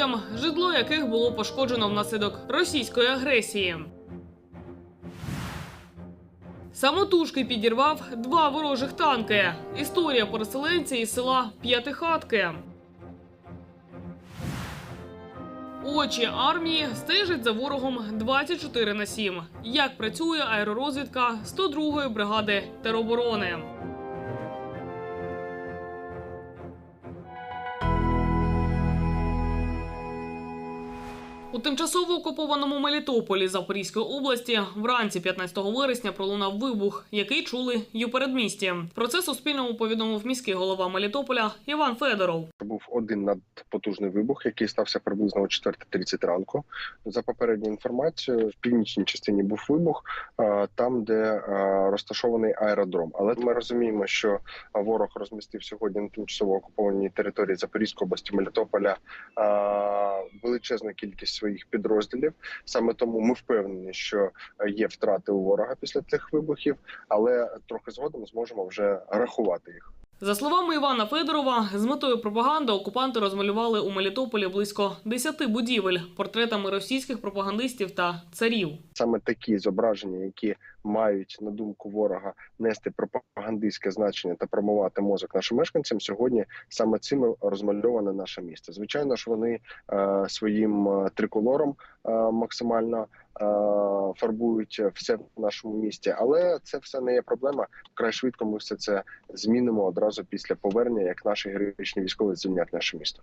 людям, житло яких було пошкоджено внаслідок російської агресії. Самотужки підірвав два ворожих танки. Історія переселенця із села П'ятихатки. Очі армії стежать за ворогом 24 на 7. Як працює аеророзвідка 102-ї бригади тероборони. У тимчасово окупованому Мелітополі Запорізької області вранці 15 вересня пролунав вибух, який чули й у передмісті. Про це Суспільному повідомив міський голова Мелітополя Іван Федоров. Був один надпотужний вибух, який стався приблизно о 4.30 ранку. За попередньою інформацією, в північній частині був вибух, там, де розташований аеродром. Але ми розуміємо, що ворог розмістив сьогодні на тимчасово окупованій території Запорізької області Мелітополя величезну кількість своїх підрозділів. Саме тому ми впевнені, що є втрати у ворога після цих вибухів, але трохи згодом зможемо вже рахувати їх. За словами Івана Федорова, з метою пропаганди окупанти розмалювали у Мелітополі близько 10 будівель портретами російських пропагандистів та царів. саме такі зображення, які мають на думку ворога нести пропагандистське значення та промивати мозок нашим мешканцям, сьогодні саме цим розмальоване наше місто. Звичайно ж, вони е, своїм е, триколором е, максимально е, фарбують все в нашому місті, але це все не є проблема. Вкрай швидко ми все це змінимо одразу після повернення, як наші героїчні військові звільнять наше місто.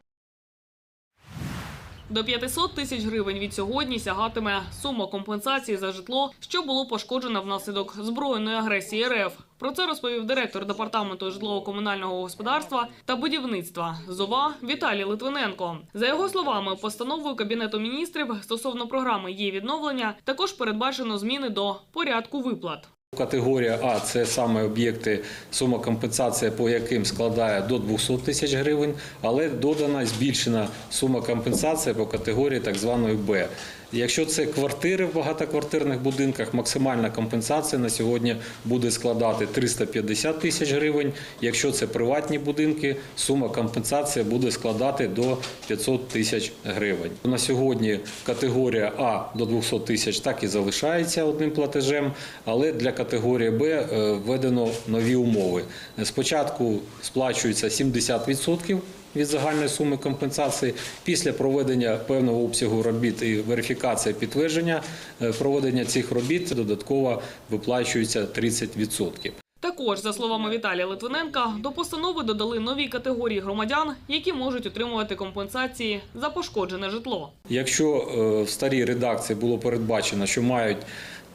До 500 тисяч гривень від сьогодні сягатиме сума компенсації за житло, що було пошкоджено внаслідок збройної агресії РФ. Про це розповів директор департаменту житлово-комунального господарства та будівництва ЗОВА Віталій Литвиненко. За його словами, постановою кабінету міністрів стосовно програми її відновлення також передбачено зміни до порядку виплат. Категорія А це саме об'єкти, сума компенсації по яким складає до 200 тисяч гривень, але додана збільшена сума компенсації по категорії так званої Б. Якщо це квартири в багатоквартирних будинках, максимальна компенсація на сьогодні буде складати 350 тисяч гривень. Якщо це приватні будинки, сума компенсації буде складати до 500 тисяч гривень. На сьогодні категорія А до 200 тисяч так і залишається одним платежем, але для категорії Б е, введено нові умови. Спочатку сплачується 70% від загальної суми компенсації. Після проведення певного обсягу робіт і верифікації підтвердження е, проведення цих робіт додатково виплачується 30%. Також, за словами Віталія Литвиненка, до постанови додали нові категорії громадян, які можуть отримувати компенсації за пошкоджене житло. Якщо е, в старій редакції було передбачено, що мають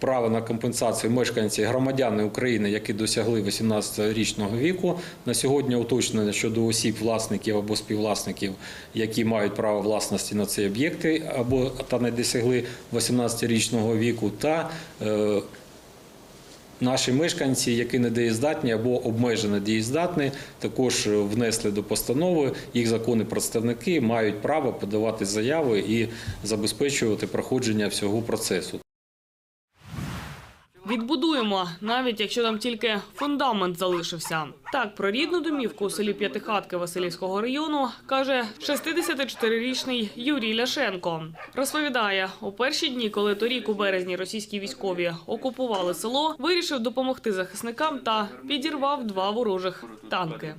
право на компенсацію мешканці громадяни України, які досягли 18-річного віку, на сьогодні уточнено щодо осіб, власників або співвласників, які мають право власності на ці об'єкти або та не досягли 18-річного віку, та е, Наші мешканці, які не дієздатні або обмежено дієздатні, також внесли до постанови. Їх законні представники мають право подавати заяви і забезпечувати проходження всього процесу. Відбудуємо, навіть якщо там тільки фундамент залишився. Так, про рідну домівку у селі П'ятихатки Василівського району каже 64-річний Юрій Ляшенко. Розповідає, у перші дні, коли торік у березні російські військові окупували село, вирішив допомогти захисникам та підірвав два ворожих танки.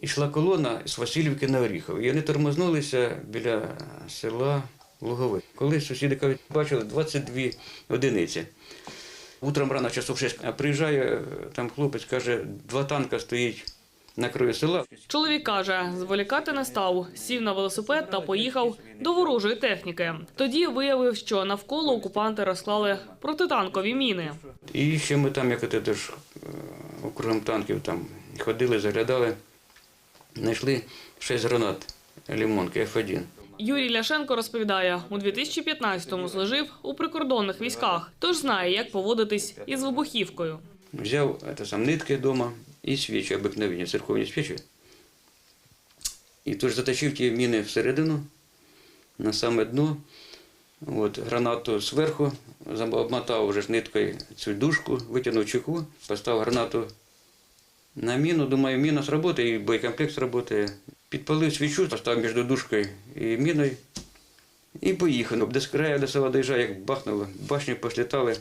Ішла колона з Васильівки на Оріхов. І вони тормознулися біля села Лугове. Коли сусіди кажуть, бачили 22 одиниці. Утром рано часов 6 приїжджає е, там хлопець, каже, два танка стоїть на краю села. Чоловік каже, зволікати не став, сів на велосипед та поїхав до ворожої техніки. Тоді виявив, що навколо окупанти розклали протитанкові міни. І ще ми там, як це теж е, округом танків, там ходили, заглядали, знайшли 6 гранат лімонки F1. Юрій Ляшенко розповідає, у 2015-му служив у прикордонних військах, тож знає, як поводитись із вибухівкою. Взяв сам нитки вдома і свічі, обикновенні церковні свічі. І тож заточив ті міни всередину, на саме дно. От, гранату зверху, обмотав вже ниткою цю дужку, витягнув чеку, поставив гранату на міну. Думаю, міна сработає, і боєкомплект сработає. Підпалив свічу, поставив між дужкою і міною. І поїхали. До краю до села доїжджає, як бахнуло, башні послітали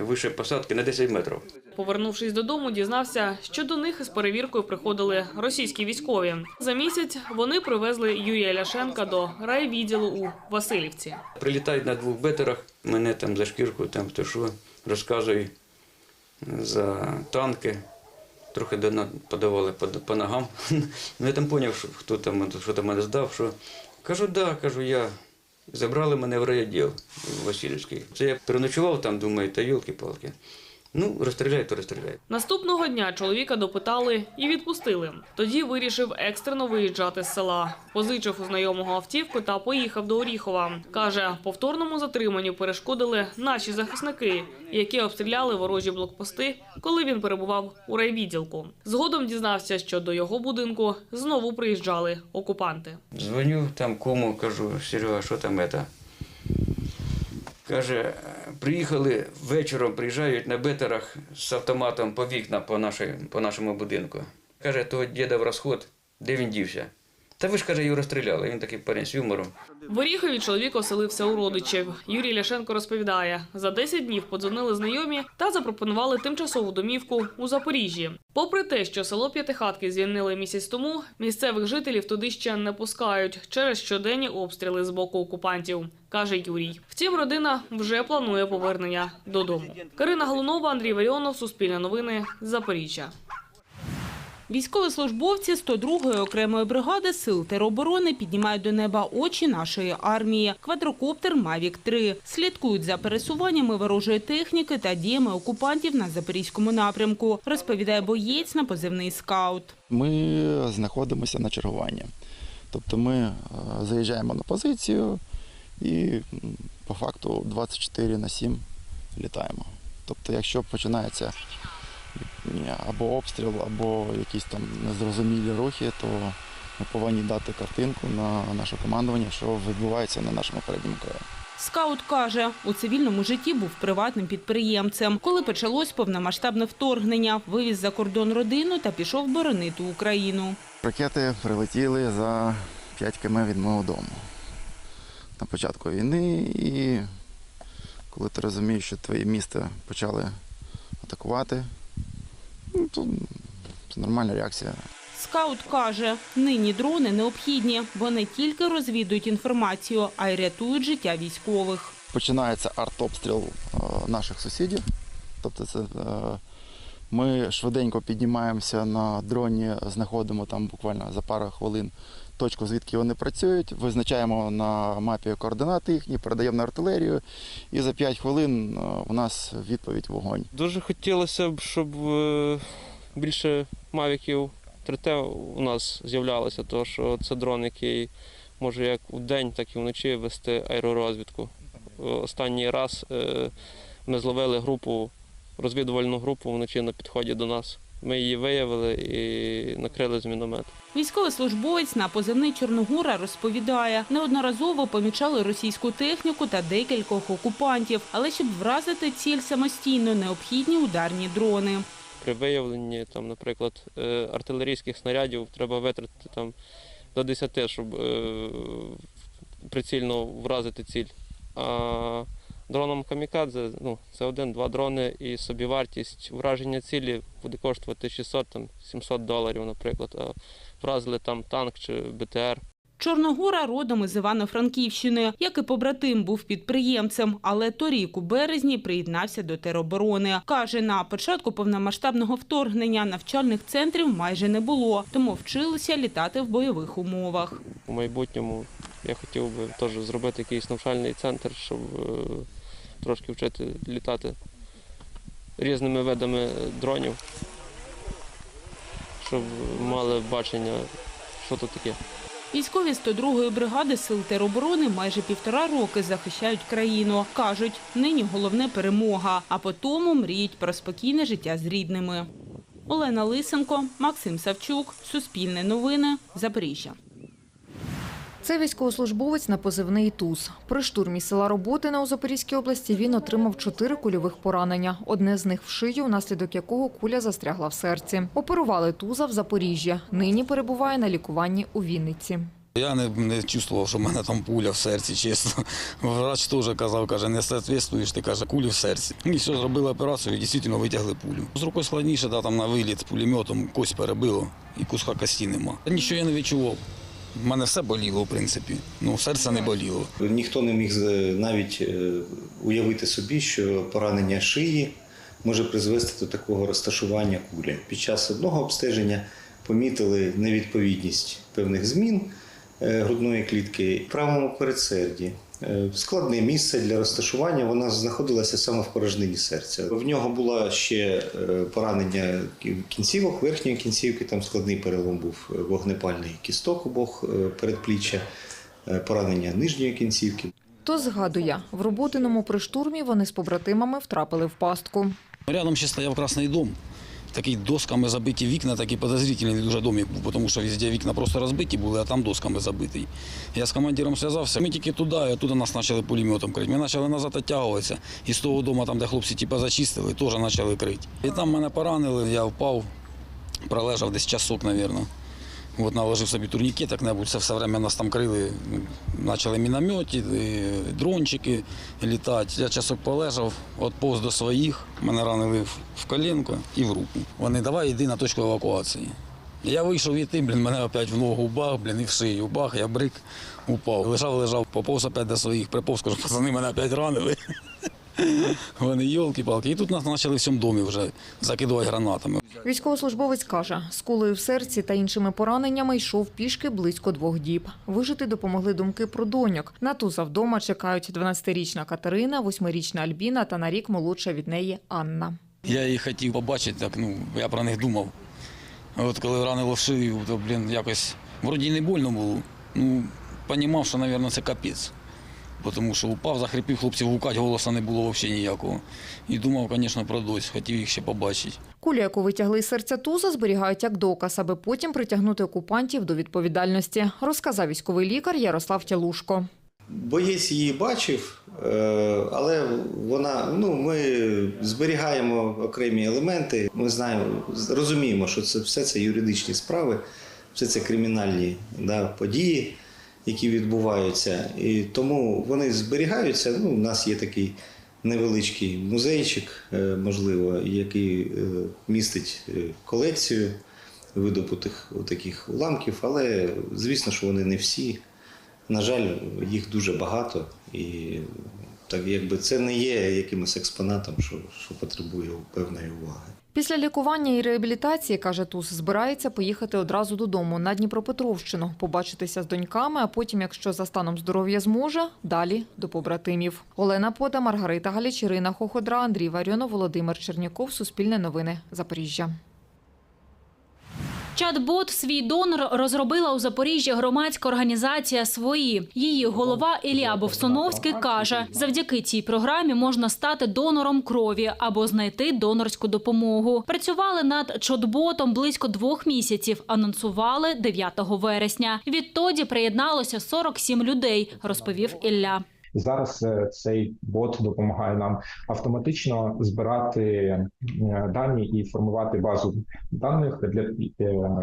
вище посадки на 10 метрів. Повернувшись додому, дізнався, що до них із перевіркою приходили російські військові. За місяць вони привезли Юрія Ляшенка до райвідділу у Васильівці. Прилітають на двох бетерах, мене там за шкірку, там то що, розказують за танки. Трохи подавали по, по ногам. Ну я там зрозумів, що хто там що там мене здав. Що... Кажу, да, кажу, я. Забрали мене в райоділ Васильівський. Це я переночував там, думаю, та йолки-палки. Ну, розстріляють, то розстріляють. Наступного дня чоловіка допитали і відпустили. Тоді вирішив екстрено виїжджати з села. Позичив у знайомого автівку та поїхав до Оріхова. Каже, повторному затриманню перешкодили наші захисники, які обстріляли ворожі блокпости, коли він перебував у райвідділку. Згодом дізнався, що до його будинку знову приїжджали окупанти. Дзвоню там кому, кажу, Серега, що там это? Каже, приїхали вечором, приїжджають на бетерах з автоматом по вікна по, нашій, по нашому будинку. Каже, того діда в розход, де він дівся? Та ви ж каже, його розстріляли. Він такий парень з юмором. В Оріхові чоловік оселився у родичів. Юрій Ляшенко розповідає, за 10 днів подзвонили знайомі та запропонували тимчасову домівку у Запоріжжі. Попри те, що село П'ятихатки звільнили місяць тому, місцевих жителів туди ще не пускають через щоденні обстріли з боку окупантів, каже Юрій. Втім, родина вже планує повернення додому. Карина Галунова, Андрій Варіонов, Суспільне новини, Запоріжжя. Військовослужбовці 102-ї окремої бригади сил тероборони піднімають до неба очі нашої армії. Квадрокоптер Мавік 3 слідкують за пересуваннями ворожої техніки та діями окупантів на запорізькому напрямку. Розповідає боєць на позивний скаут. Ми знаходимося на чергуванні. Тобто ми е, заїжджаємо на позицію і по факту 24 на 7 літаємо. Тобто, якщо починається м, або обстріл, або якісь там незрозумілі рухи, то ми повинні дати картинку на наше командування, що відбувається на нашому передньому краю. Скаут каже, у цивільному житті був приватним підприємцем. Коли почалось повномасштабне вторгнення, вивіз за кордон родину та пішов боронити Україну. Ракети прилетіли за 5 км від мого дому на початку війни. І коли ти розумієш, що твоє місто почали атакувати, ну, то це нормальна реакція. Скаут каже, нині дрони необхідні, бо не тільки розвідують інформацію, а й рятують життя військових. Починається артобстріл е, наших сусідів. Тобто це, е, ми швиденько піднімаємося на дроні, знаходимо там буквально за пару хвилин точку, звідки вони працюють, визначаємо на мапі координати їхні, передаємо на артилерію, і за 5 хвилин е, у нас відповідь вогонь. Дуже хотілося б, щоб е, більше мавіків 3T у нас з'являлося, тому що це дрон, який може як вдень, так і вночі вести аеророзвідку. Е, Останній раз е, ми зловили групу, розвідувальну групу вночі на підході до нас. Ми її виявили і накрили з міномету. Військовослужбовець на позивний Чорногура розповідає, неодноразово помічали російську техніку та декількох окупантів, але щоб вразити ціль самостійно, необхідні ударні дрони. При виявленні, там, наприклад, е, артилерійських снарядів треба витратити там, до 10, щоб е, прицільно вразити ціль. А дроном камікадзе ну, це один-два дрони, і собівартість враження цілі буде коштувати 600-700 доларів, наприклад. А вразили там танк чи БТР. Чорногура родом із Івано-Франківщини, як і побратим, був підприємцем, але торік у березні приєднався до тероборони. Каже, на початку повномасштабного вторгнення навчальних центрів майже не було, тому вчилися літати в бойових умовах. У майбутньому я хотів би теж зробити якийсь навчальний центр, щоб е, трошки вчити літати різними видами дронів, щоб мали бачення, що тут таке. Військові 102-ї бригади сил тероборони майже півтора роки захищають країну. Кажуть, нині головне перемога, а потому мріють про спокійне життя з рідними. Олена Лисенко, Максим Савчук, Суспільне новини, Запоріжжя. Це військовослужбовець на позивний ТУЗ. При штурмі села Роботине у Запорізькій області він отримав чотири кульових поранення. Одне з них в шию, внаслідок якого куля застрягла в серці. Оперували ТУЗа в Запоріжжі. Нині перебуває на лікуванні у Вінниці. Я не, не чувствував, що в мене там пуля в серці, чесно. Врач теж казав, каже, не соответствуєш, ти каже, кулі в серці. І що зробили операцію, і дійсно витягли пулю. З рукою складніше, да, там на виліт з пулеметом кость перебило і куска кості нема. Нічого я не відчував. У мене все боліло, в принципі. Ну, серце не боліло. Ніхто не міг е, навіть е, уявити собі, що поранення шиї може призвести до такого розташування кулі. Під час одного обстеження помітили невідповідність певних змін е, грудної клітки в правому передсерді. Е, Складне місце для розташування, вона знаходилася саме в порожнині серця. В нього було ще е, поранення кінцівок, верхньої кінцівки, там складний перелом був е, вогнепальний кісток обох передпліччя, поранення нижньої кінцівки. То згадує, в роботиному при штурмі вони з побратимами втрапили в пастку. Рядом ще стояв Красний дом. Такий досками забиті вікна, такий подозрительний дуже домик був, тому що везде вікна просто розбиті були, а там досками забиті. Я з командиром зв'язався, ми тільки туди, а оттуда нас почали пулеметом крити. Ми почали назад відтягуватися. І з того дому, там, де хлопці типу, зачистили, теж почали крити. І там мене поранили, я впав, пролежав десь часок, мабуть. От наложив собі турнікет, як небудь це все время нас там крили. Почали міномети, дрончики літати. Я часок полежав, отповз до своїх, мене ранили в- колінко і в руку. Вони давай йди на точку евакуації. Я вийшов іти, блін, мене опять в ногу бах, блін, і в шию бах, я брик, упав. Лежав, лежав, поповз опять до своїх, приповз, кажу, пацани мене опять ранили. Вони йолки-палки. І тут нас почали в цьому домі вже закидувати гранатами. Військовослужбовець каже, з кулею в серці та іншими пораненнями йшов пішки близько двох діб. Вижити допомогли думки про доньок. На туза вдома чекають 12-річна Катерина, 8-річна Альбіна та на рік молодша від неї Анна. Я їх хотів побачити, так ну я про них думав. От коли ранило шию, то блін, якось вроді не больно було. Ну, понімав, що, мабуть, це капець. Тому що упав, захрипів, хлопців гукать, голоса не було взагалі ніякого. І думав, звісно, про дось, хотів їх ще побачити. Кулю, яку витягли із серця туза, зберігають як доказ, аби потім притягнути окупантів до відповідальності, розказав військовий лікар Ярослав Тялушко. Боєць її бачив, е, але вона ну ми зберігаємо окремі елементи. Ми знаємо, розуміємо, що це все це юридичні справи, все це кримінальні да, події, які відбуваються. І тому вони зберігаються. Ну, у нас є такий невеличкий музейчик, е, можливо, який е, містить е, колекцію видобутих таких уламків, але звісно, що вони не всі. На жаль, їх дуже багато, і так якби це не є якимось експонатом, що, що потребує певної уваги. Після лікування і реабілітації, каже Туз, збирається поїхати одразу додому на Дніпропетровщину, побачитися з доньками, а потім, якщо за станом здоров'я зможе, далі до побратимів. Олена Пода, Маргарита Галіч, Ірина Хоходра, Андрій Варіонов, Володимир Черняков, Суспільне новини, Запоріжжя. Чат-бот «Свій донор» розробила у Запоріжжі громадська організація «Свої». Її голова Ілля Бовсуновський каже, завдяки цій програмі можна стати донором крові або знайти донорську допомогу. Працювали над чат-ботом близько двох місяців, анонсували 9 вересня. Відтоді приєдналося 47 людей, розповів Ілля. Зараз е, цей бот допомагає нам автоматично збирати е, дані і формувати базу даних для, е,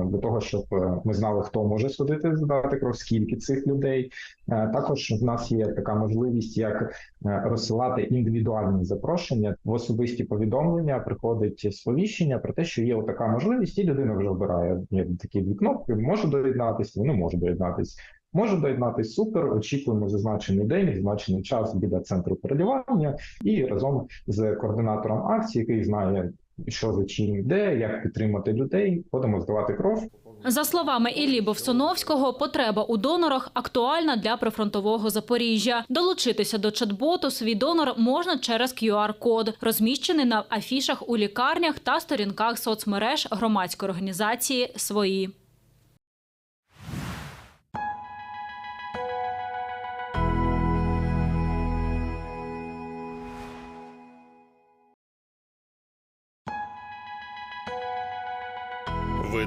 для того, щоб ми знали, хто може судити здати кров, скільки цих людей. Також в нас є така можливість, як розсилати індивідуальні запрошення в особисті повідомлення. Приходить сповіщення про те, що є така можливість, і людина вже обирає такі дві кнопки. Може доєднатися, не може доєднатися. Може доєднатись супер. Очікуємо зазначений день, зазначений час біля центру переливання, і разом з координатором акції, який знає, що за чим йде, як підтримати людей, будемо здавати кров. За словами Іллі Бовсуновського, потреба у донорах актуальна для прифронтового Запоріжжя. Долучитися до чат-боту свій донор можна через QR-код, розміщений на афішах у лікарнях та сторінках соцмереж громадської організації «Свої».